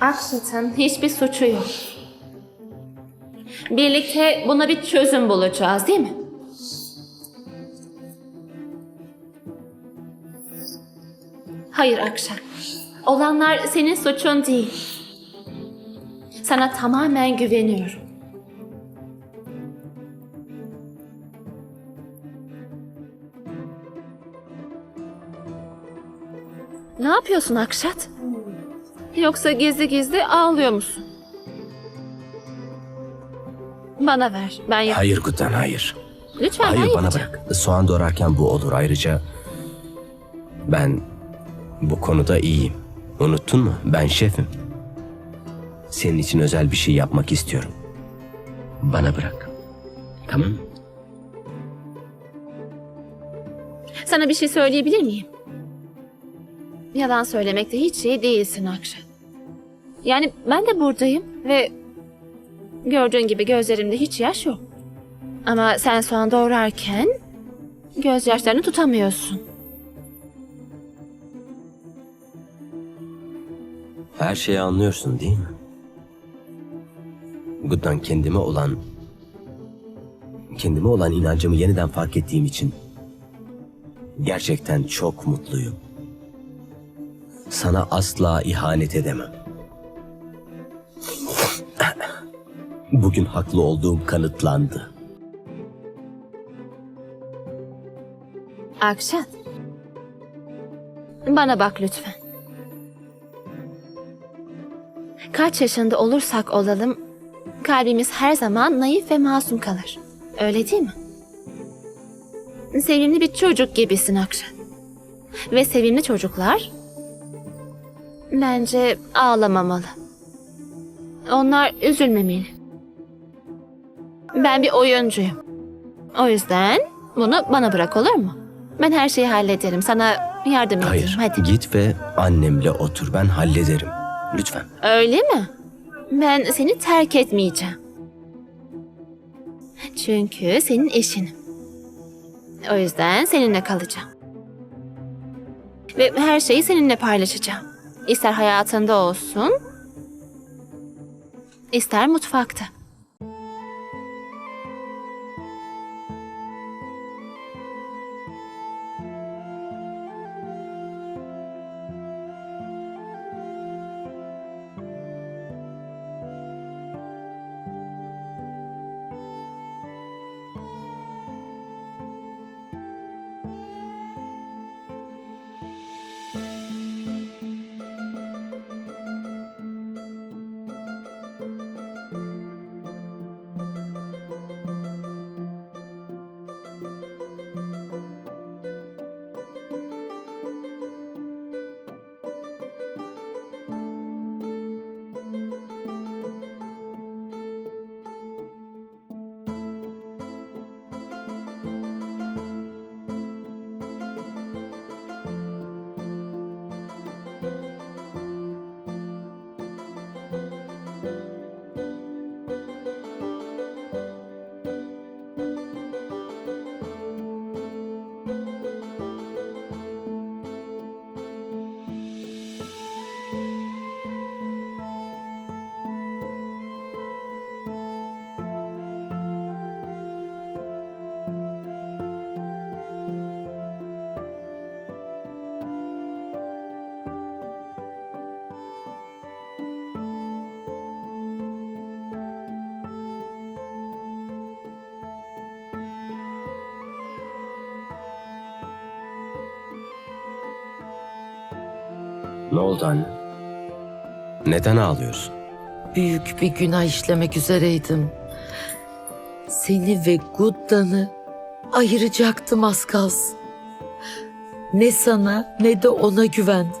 Akşat'ın hiçbir suçu yok. Birlikte buna bir çözüm bulacağız değil mi? Hayır Akşat. Olanlar senin suçun değil. Sana tamamen güveniyorum. Ne yapıyorsun Akşat? Yoksa gizli gizli ağlıyor musun? Bana ver. Ben yap. Hayır Guddan hayır. Lütfen Hayır ben bana yapacağım. bırak. Soğan doğrarken bu olur. Ayrıca ben bu konuda iyiyim. Unuttun mu? Ben şefim. Senin için özel bir şey yapmak istiyorum. Bana bırak. Tamam mı? Sana bir şey söyleyebilir miyim? Yalan söylemekte hiç iyi değilsin Akşat. Yani ben de buradayım ve gördüğün gibi gözlerimde hiç yaş yok. Ama sen soğan doğrarken gözyaşlarını tutamıyorsun. Her şeyi anlıyorsun değil mi? Guddan kendime olan kendime olan inancımı yeniden fark ettiğim için gerçekten çok mutluyum. Sana asla ihanet edemem. Bugün haklı olduğum kanıtlandı. Akşat. Bana bak lütfen. Kaç yaşında olursak olalım, kalbimiz her zaman naif ve masum kalır. Öyle değil mi? Sevimli bir çocuk gibisin Akşat. Ve sevimli çocuklar bence ağlamamalı. Onlar üzülmemeli. Ben bir oyuncuyum. O yüzden bunu bana bırak olur mu? Ben her şeyi hallederim. Sana yardım edeyim. Hayır, Hadi. git ve annemle otur. Ben hallederim. Lütfen. Öyle mi? Ben seni terk etmeyeceğim. Çünkü senin eşinim. O yüzden seninle kalacağım. Ve her şeyi seninle paylaşacağım. İster hayatında olsun, ister mutfakta. Ne oldu anne? Neden ağlıyorsun? Büyük bir günah işlemek üzereydim. Seni ve Guddan'ı ayıracaktım az kalsın. Ne sana ne de ona güvendim.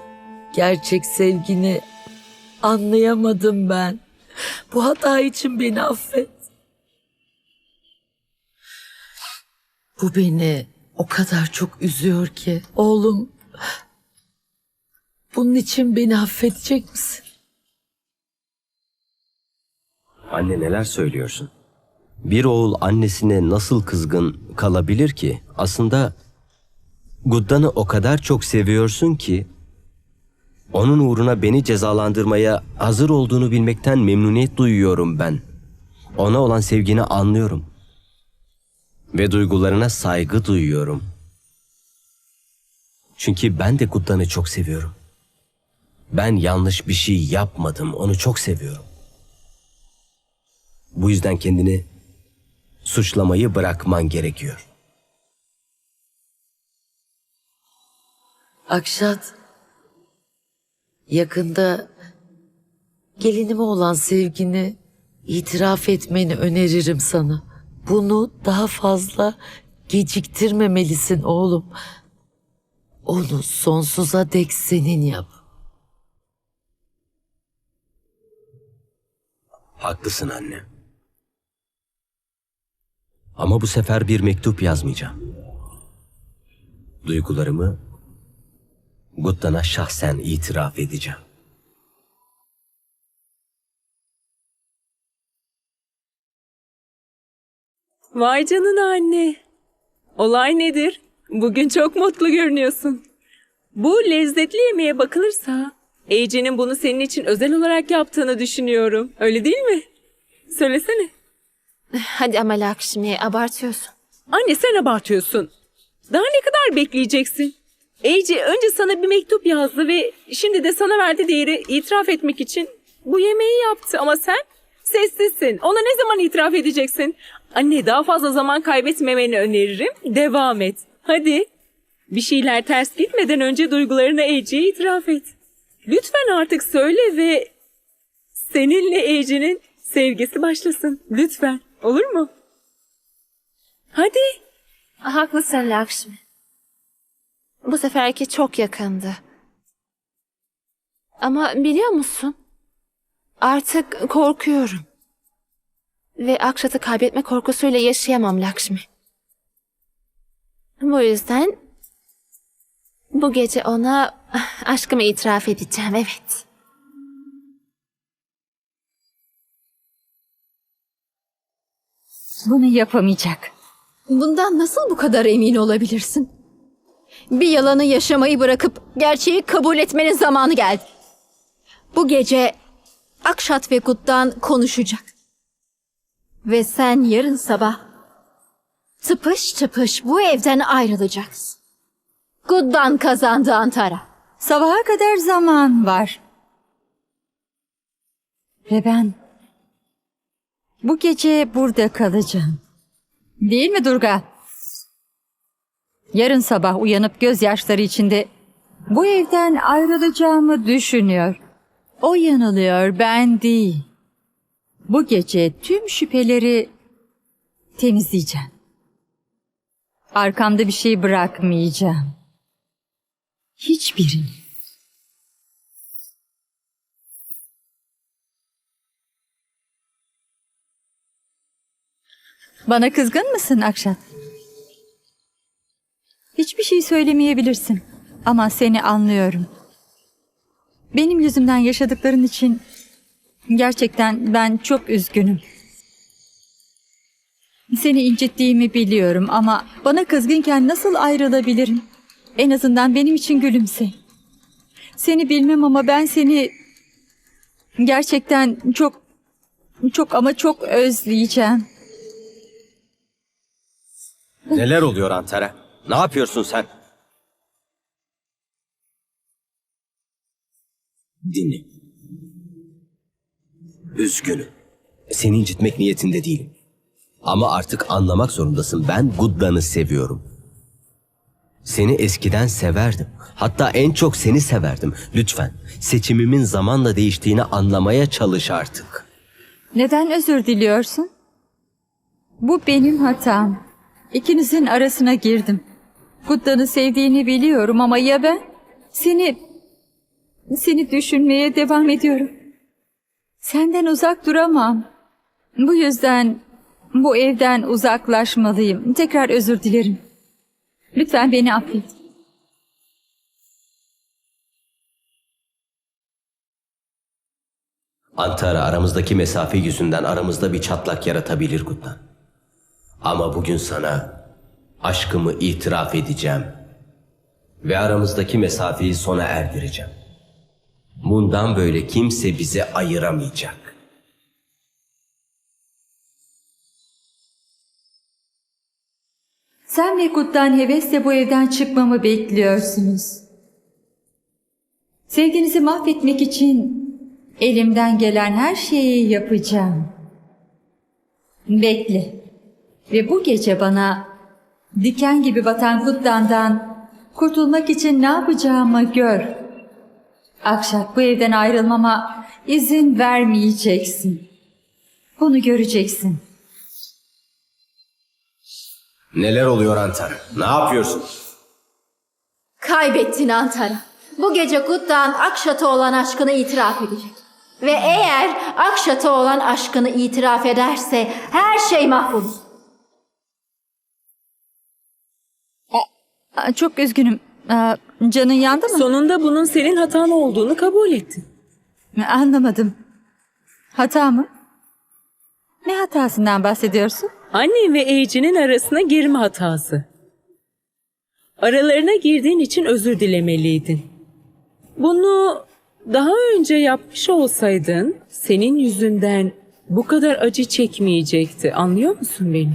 Gerçek sevgini anlayamadım ben. Bu hata için beni affet. Bu beni o kadar çok üzüyor ki. Oğlum, bunun için beni affedecek misin? Anne neler söylüyorsun? Bir oğul annesine nasıl kızgın kalabilir ki? Aslında Guddan'ı o kadar çok seviyorsun ki Onun uğruna beni cezalandırmaya hazır olduğunu bilmekten memnuniyet duyuyorum ben. Ona olan sevgini anlıyorum. Ve duygularına saygı duyuyorum. Çünkü ben de Guddan'ı çok seviyorum. Ben yanlış bir şey yapmadım. Onu çok seviyorum. Bu yüzden kendini suçlamayı bırakman gerekiyor. Akşat, yakında gelinime olan sevgini itiraf etmeni öneririm sana. Bunu daha fazla geciktirmemelisin oğlum. Onu sonsuza dek senin yap. Haklısın anne. Ama bu sefer bir mektup yazmayacağım. Duygularımı Guttan'a şahsen itiraf edeceğim. Vay canına anne. Olay nedir? Bugün çok mutlu görünüyorsun. Bu lezzetli yemeğe bakılırsa Ece'nin bunu senin için özel olarak yaptığını düşünüyorum. Öyle değil mi? Söylesene. Hadi ama Lakşmi abartıyorsun. Anne sen abartıyorsun. Daha ne kadar bekleyeceksin? Ece önce sana bir mektup yazdı ve şimdi de sana verdiği değeri itiraf etmek için bu yemeği yaptı. Ama sen sessizsin. Ona ne zaman itiraf edeceksin? Anne daha fazla zaman kaybetmemeni öneririm. Devam et. Hadi. Bir şeyler ters gitmeden önce duygularını Ece'ye itiraf et. Lütfen artık söyle ve seninle Ece'nin sevgisi başlasın. Lütfen. Olur mu? Hadi. Haklısın Lakşmi. Bu seferki çok yakındı. Ama biliyor musun? Artık korkuyorum. Ve Akşat'ı kaybetme korkusuyla yaşayamam Lakşmi. Bu yüzden bu gece ona aşkımı itiraf edeceğim, evet. Bunu yapamayacak. Bundan nasıl bu kadar emin olabilirsin? Bir yalanı yaşamayı bırakıp gerçeği kabul etmenin zamanı geldi. Bu gece Akşat ve Gut'tan konuşacak. Ve sen yarın sabah tıpış tıpış bu evden ayrılacaksın. Gut'dan kazandı Antara. Sabaha kadar zaman var. Ve ben bu gece burada kalacağım. Değil mi Durga? Yarın sabah uyanıp gözyaşları içinde bu evden ayrılacağımı düşünüyor. O yanılıyor, ben değil. Bu gece tüm şüpheleri temizleyeceğim. Arkamda bir şey bırakmayacağım. Hiçbirini. Bana kızgın mısın Akşat? Hiçbir şey söylemeyebilirsin ama seni anlıyorum. Benim yüzümden yaşadıkların için gerçekten ben çok üzgünüm. Seni incittiğimi biliyorum ama bana kızgınken nasıl ayrılabilirim? En azından benim için gülümse. Seni bilmem ama ben seni gerçekten çok çok ama çok özleyeceğim. Neler oluyor Antara? Ne yapıyorsun sen? Dinle. Üzgünüm. Seni incitmek niyetinde değilim. Ama artık anlamak zorundasın. Ben Guddan'ı seviyorum. Seni eskiden severdim. Hatta en çok seni severdim. Lütfen seçimimin zamanla değiştiğini anlamaya çalış artık. Neden özür diliyorsun? Bu benim hatam. İkinizin arasına girdim. Guddan'ı sevdiğini biliyorum ama ya ben? Seni... Seni düşünmeye devam ediyorum. Senden uzak duramam. Bu yüzden bu evden uzaklaşmalıyım. Tekrar özür dilerim. Lütfen beni affet. Antara aramızdaki mesafe yüzünden aramızda bir çatlak yaratabilir Guddan. Ama bugün sana aşkımı itiraf edeceğim. Ve aramızdaki mesafeyi sona erdireceğim. Bundan böyle kimse bizi ayıramayacak. Sen ve Kut'tan hevesle bu evden çıkmamı bekliyorsunuz. Sevginizi mahvetmek için elimden gelen her şeyi yapacağım. Bekle. Ve bu gece bana diken gibi batan Kut'tan'dan kurtulmak için ne yapacağımı gör. Akşat bu evden ayrılmama izin vermeyeceksin. Bunu göreceksin. Neler oluyor Antar? Ne yapıyorsun? Kaybettin Antara. Bu gece Guttan Akşat'a olan aşkını itiraf edecek. Ve eğer Akşat'a olan aşkını itiraf ederse her şey mahvolur. Aa, Çok üzgünüm. Aa, Canın yandı mı? Sonunda bunun senin hatan olduğunu kabul ettin. Anlamadım. Hata mı? Ne hatasından bahsediyorsun? Annen ve Ece'nin arasına girme hatası. Aralarına girdiğin için özür dilemeliydin. Bunu daha önce yapmış olsaydın senin yüzünden bu kadar acı çekmeyecekti. Anlıyor musun beni?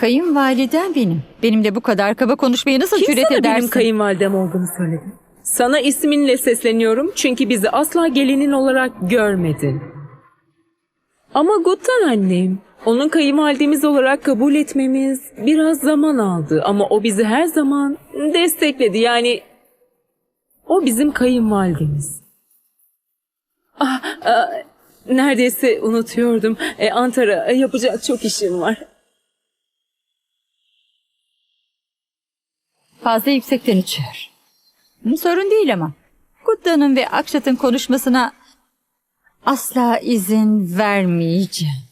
Kayınvaliden benim. Benimle bu kadar kaba konuşmayı nasıl Kim cüret sana edersin? benim kayınvalidem olduğunu söyledi? Sana isminle sesleniyorum çünkü bizi asla gelinin olarak görmedin. Ama Guttan annem, onun kayınvalidemiz olarak kabul etmemiz biraz zaman aldı ama o bizi her zaman destekledi. Yani o bizim kayınvalidemiz. Ah, ah, neredeyse unutuyordum. E, Antara e, yapacak çok işim var. Fazla yüksekten uçuyor. Sorun değil ama. Kudda'nın ve Akşat'ın konuşmasına asla izin vermeyeceğim.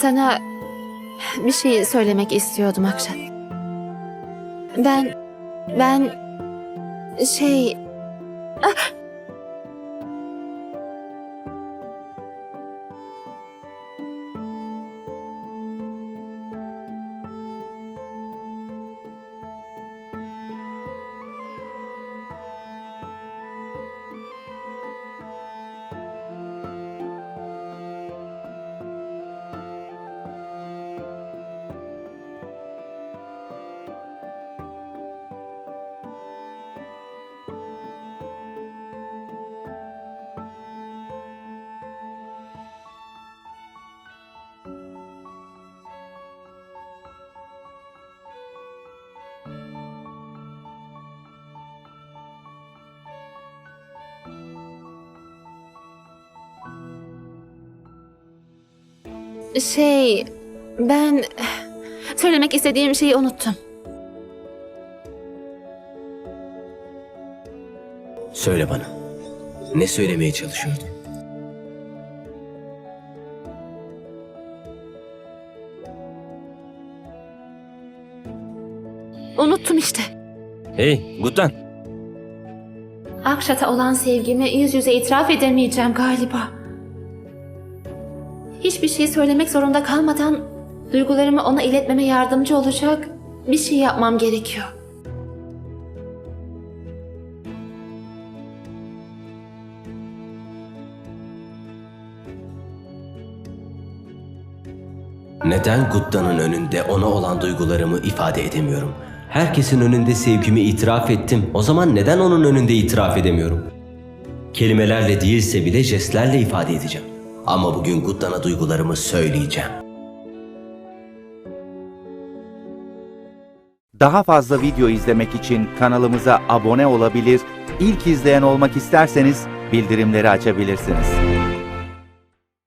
Sana bir şey söylemek istiyordum Akşat. Ben, ben şey... Şey, ben söylemek istediğim şeyi unuttum. Söyle bana. Ne söylemeye çalışıyordun? Unuttum işte. Hey Guttan. Akşat'a olan sevgimi yüz yüze itiraf edemeyeceğim galiba hiçbir şey söylemek zorunda kalmadan duygularımı ona iletmeme yardımcı olacak bir şey yapmam gerekiyor. Neden Gutta'nın önünde ona olan duygularımı ifade edemiyorum? Herkesin önünde sevgimi itiraf ettim. O zaman neden onun önünde itiraf edemiyorum? Kelimelerle değilse bile jestlerle ifade edeceğim. Ama bugün Gutta'na duygularımı söyleyeceğim. Daha fazla video izlemek için kanalımıza abone olabilir, ilk izleyen olmak isterseniz bildirimleri açabilirsiniz.